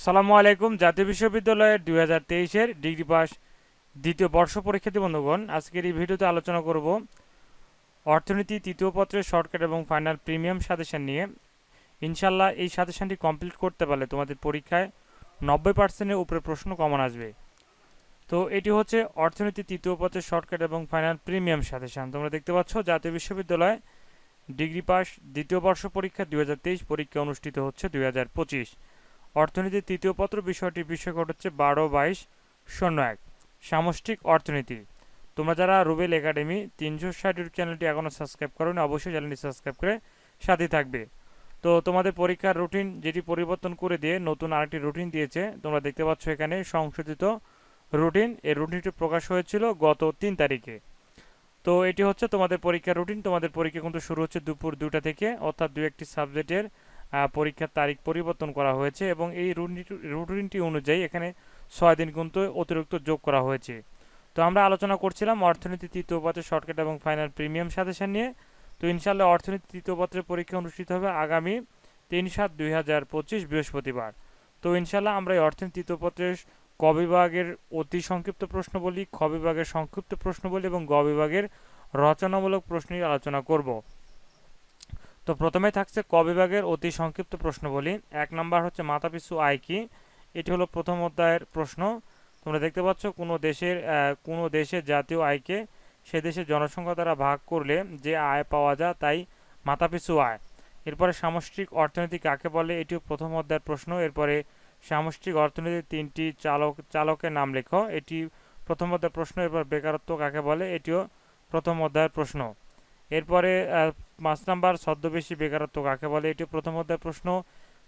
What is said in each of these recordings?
আসসালামু আলাইকুম, জাতীয় বিশ্ববিদ্যালয়ের দুই হাজার তেইশের ডিগ্রি পাস দ্বিতীয় বর্ষ পরীক্ষার্থী বন্ধুগণ, আজকের এই ভিডিওতে আলোচনা করব অর্থনীতি তৃতীয় পত্রের শর্টকাট এবং ফাইনাল প্রিমিয়াম সাজেশন নিয়ে। ইনশাল্লাহ এই সাজেশনটি কমপ্লিট করতে পারলে তোমাদের পরীক্ষায় নব্বই পার্সেন্টের উপরে প্রশ্ন কমন আসবে। তো এটি হচ্ছে অর্থনীতি তৃতীয় পত্রের শর্টকাট এবং ফাইনাল প্রিমিয়াম সাজেশন। তোমরা দেখতে পাচ্ছ, জাতীয় বিশ্ববিদ্যালয় ডিগ্রি পাস দ্বিতীয় বর্ষ পরীক্ষা দুই হাজার তেইশ পরীক্ষা অনুষ্ঠিত হচ্ছে দুই হাজার পঁচিশ। অর্থনীতির তৃতীয় পত্র বিষয়টি বিষয়কট হচ্ছে বারো বাইশ শূন্য এক। সামষ্টিক অর্থনীতি। তোমরা যারা রুবেল একাডেমি তিনশো ষাট ইউটিউব চ্যানেলটি এখনও সাবস্ক্রাইব করো অবশ্যই চ্যানেলটি সাবস্ক্রাইব করে সাথে থাকবে। তো তোমাদের পরীক্ষার রুটিন যেটি পরিবর্তন করে দিয়ে নতুন আরেকটি রুটিন দিয়েছে, তোমরা দেখতে পাচ্ছ এখানে সংশোধিত রুটিন। এই রুটিনটি প্রকাশ হয়েছিল গত তিন তারিখে। তো এটি হচ্ছে তোমাদের পরীক্ষার রুটিন। তোমাদের পরীক্ষা কিন্তু শুরু হচ্ছে দুপুর দুটা থেকে, অর্থাৎ দু একটি সাবজেক্টের পরীক্ষার তারিখ পরিবর্তন করা হয়েছে এবং এই রুটিনটি অনুযায়ী এখানে ছয় দিন কিন্তু অতিরিক্ত যোগ করা হয়েছে। তো আমরা আলোচনা করছিলাম অর্থনীতি তৃতীয় পত্রের শর্টকাট এবং ফাইনাল প্রিমিয়াম সাজেশন নিয়ে। তো ইনশাল্লাহ অর্থনীতি তৃতীয় পত্রের পরীক্ষা অনুষ্ঠিত হবে আগামী তিন সাত দুই হাজার পঁচিশ বৃহস্পতিবার। তো ইনশাল্লাহ আমরা এই অর্থনীতি তৃতীয় পত্রের ক বিভাগের অতি সংক্ষিপ্ত প্রশ্ন বলি, খ বিভাগের সংক্ষিপ্ত প্রশ্ন বলি এবং গ বিভাগের রচনামূলক প্রশ্ন আলোচনা করব। তো প্রথমে থাকছে ক বিভাগের অতি সংক্ষিপ্ত প্রশ্ন বলি এক নম্বর হচ্ছে মাথাপিছু আয় কি? এটি হলো প্রথম অধ্যায়ের প্রশ্ন। তোমরা দেখতে পাচ্ছ কোনো দেশের কোনো দেশের জাতীয় আয়কে সে দেশের জনসংখ্যা দ্বারা ভাগ করলে যে আয় পাওয়া যায় তাই মাথাপিছু আয়। এরপরে সামষ্টিক অর্থনীতি কাকে বলে? এটিও প্রথম অধ্যায়ের প্রশ্ন। এরপরে সামষ্টিক অর্থনীতির তিনটি চালক, চালকের নাম লেখো। এটি প্রথম অধ্যায়ের প্রশ্ন। এরপর বেকারত্ব কাকে বলে? এটিও প্রথম অধ্যায়ের প্রশ্ন। এরপরে পাঁচ নাম্বার ছদ্মবেশী বেকারত্ব কাকে বলে? এটি প্রথম অধ্যায়ের প্রশ্ন।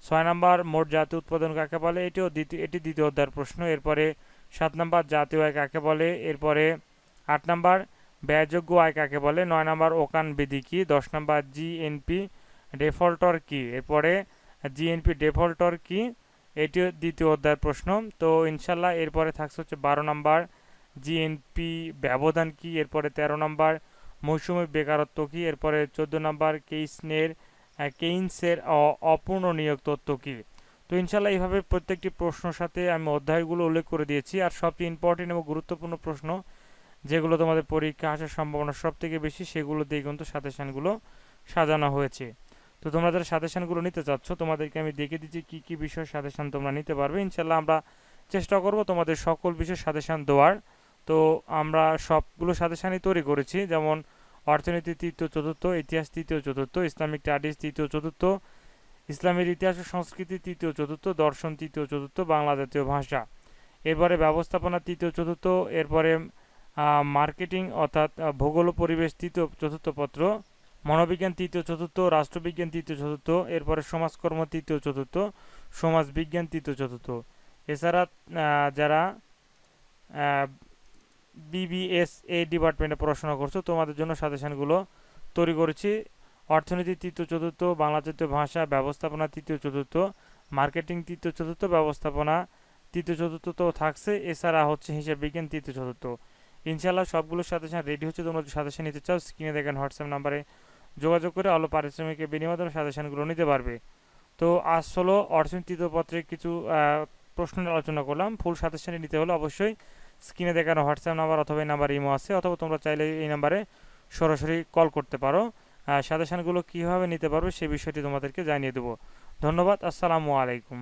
ছয় নাম্বার, মোট জাতীয় উৎপাদন কাকে বলে? এটিও দ্বিতীয়, এটি দ্বিতীয় অধ্যায়ের প্রশ্ন। এরপরে সাত নাম্বার, জাতীয় আয় কাকে বলে? এরপরে আট নাম্বার, ব্যয়যোগ্য আয় কাকে বলে? নয় নাম্বার, ওকান বিধি কি? দশ নাম্বার, জিএনপি ডেফল্টর কি? এরপরে জিএনপি ডেফল্টর কি? এটিও দ্বিতীয় অধ্যায়ের প্রশ্ন। তো ইনশাল্লাহ এরপরে থাকছে হচ্ছে বারো নাম্বার, জিএনপি ব্যবধান কি? এরপরে তেরো নাম্বার মৌসুমি বেকারত্ব কি? এরপরে চোদ্দ নম্বর, কেইসনের কেইনসের অপূর্ণ নিয়োগ তত্ত্ব কি? তো ইনশাল্লাহ এইভাবে প্রত্যেকটি প্রশ্নের সাথে আমি অধ্যায়গুলো উল্লেখ করে দিয়েছি। আর সবচেয়ে ইম্পর্টেন্ট এবং গুরুত্বপূর্ণ প্রশ্ন, যেগুলো তোমাদের পরীক্ষা আসার সম্ভাবনা সব থেকে বেশি, সেগুলো দিয়ে কিন্তু সাজেশানগুলো সাজানো হয়েছে। তো তোমরা যারা সাজেশানগুলো নিতে চাচ্ছ, তোমাদেরকে আমি দেখে দিচ্ছি কী কী বিষয় সাজেশান তোমরা নিতে পারবে। ইনশাল্লাহ আমরা চেষ্টা করব তোমাদের সকল বিষয় সাজেশান দেওয়ার। তো আমরা সবগুলো সাথে সাজেশানই তৈরি করেছি। যেমন অর্থনীতি তৃতীয়, চতুর্থ, ইতিহাস তৃতীয়, চতুর্থ, ইসলামিক স্টাডিজ তৃতীয়, চতুর্থ, ইসলামের ইতিহাস ও সংস্কৃতি তৃতীয়, চতুর্থ, দর্শন তৃতীয়, চতুর্থ, বাংলা জাতীয় ভাষা। এরপরে ব্যবস্থাপনা তৃতীয়, চতুর্থ, এরপরে মার্কেটিং অর্থাৎ ভূগোল পরিবেশ তৃতীয়, চতুর্থ পত্র, মনোবিজ্ঞান তৃতীয়, চতুর্থ, রাষ্ট্রবিজ্ঞান তৃতীয়, চতুর্থ, এরপরে সমাজকর্ম তৃতীয়, চতুর্থ, সমাজবিজ্ঞান তৃতীয়, চতুর্থ। এছাড়া যারা বিবিএস এ ডিপার্টমেন্টে পড়াশোনা করছ, তোমাদের জন্য সাজেশনগুলো তৈরি করেছি। অর্থনীতি তৃতীয় চতুর্থ, বাংলা জাতীয় ভাষা ব্যবস্থাপনা তৃতীয় চতুর্থ, মার্কেটিং তৃতীয় চতুর্থ, ব্যবস্থাপনা তৃতীয় চতুর্থ তো থাকছে, এছাড়া হচ্ছে হিসাব বিজ্ঞান তৃতীয় চতুর্থ। ইনশাল্লাহ সবগুলো সাজেশন রেডি হচ্ছে, তোমরা সাজেশন নিতে চাও স্ক্রিনে দেখেন হোয়াটসঅ্যাপ নাম্বারে যোগাযোগ করে অল্প পারিশ্রমিকের বিনিময়ে তোমরা সাজেশনগুলো নিতে পারবে। তো আজ হলো অর্থনীতি পত্রে কিছু প্রশ্ন আলোচনা করলাম। ফুল সাজেশনে নিতে হলে অবশ্যই স্ক্রিনে দেখানো হোয়াটসঅ্যাপ নাম্বার অথবা এই নাম্বার ইমো আছে, অথবা তোমরা চাইলে এই নাম্বারে সরাসরি কল করতে পারো। সাজেশানগুলো কীভাবে নিতে পারবে সেই বিষয়টি তোমাদেরকে জানিয়ে দেবো। ধন্যবাদ, আসসালামু আলাইকুম।